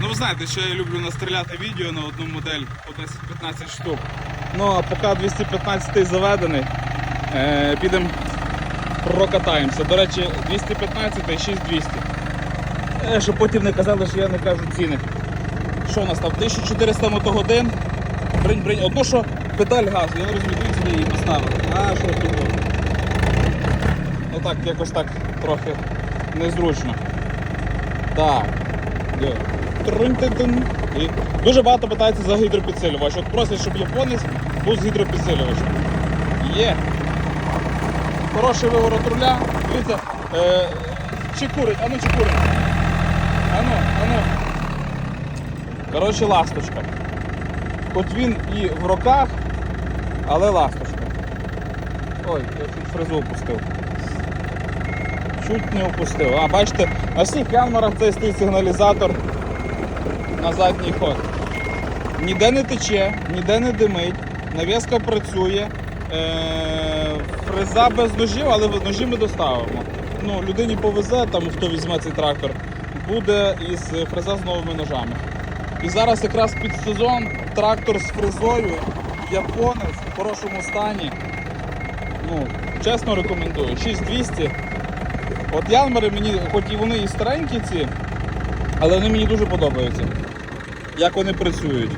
Ну ви знаєте, що я люблю настріляти відео на одну модель по 10-15 штук. Ну а поки 215 заведений, е, підемо прокатаємося. До речі, 215 і 6200. Е, щоб потім не казали, що я не кажу ціни. Що у нас там? 1400 мотогодин. Бринь, бринь. Одно, що педаль газу, я не розумію, де її поставили. А, що тут? Ну так, якось так трохи незручно. Так. Є. І дуже багато питається за гідропідсилювач. От просять, щоб японець був з гідропідсилювачем. Є. Хороший виворот руля. Дивіться, е, чекурить, ану чекурить. Ану, ану. Коротше, ласточка. Хоч він і в руках, але ласточка. Ой, я чуть фрезу опустив. Чуть не опустив. А, бачите, на всіх янмарах цей стоїть сигналізатор на задній ход. Ніде не тече, ніде не димить, нав'язка працює. Е, фреза без ножів, але ножі ми доставимо. Ну, людині повезе, там хто візьме цей трактор, буде із фреза з новими ножами. І зараз якраз під сезон трактор з фрезою, японець в хорошому стані. Ну, чесно рекомендую. 6200. От янмари мені, хоч і вони і старенькі ці, але вони мені дуже подобаються. Як вони працюють.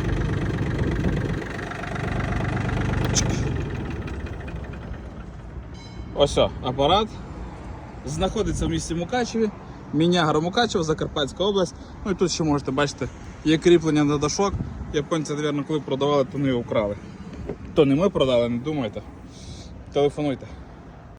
Ось апарат. Знаходиться в місті Мукачеві. Мінягра Мукачево, Закарпатська область. Ну і тут ще можете бачити, є кріплення на дашок. Японці, мабуть, коли продавали, то не його вкрали. То не ми продали, не думайте. Телефонуйте.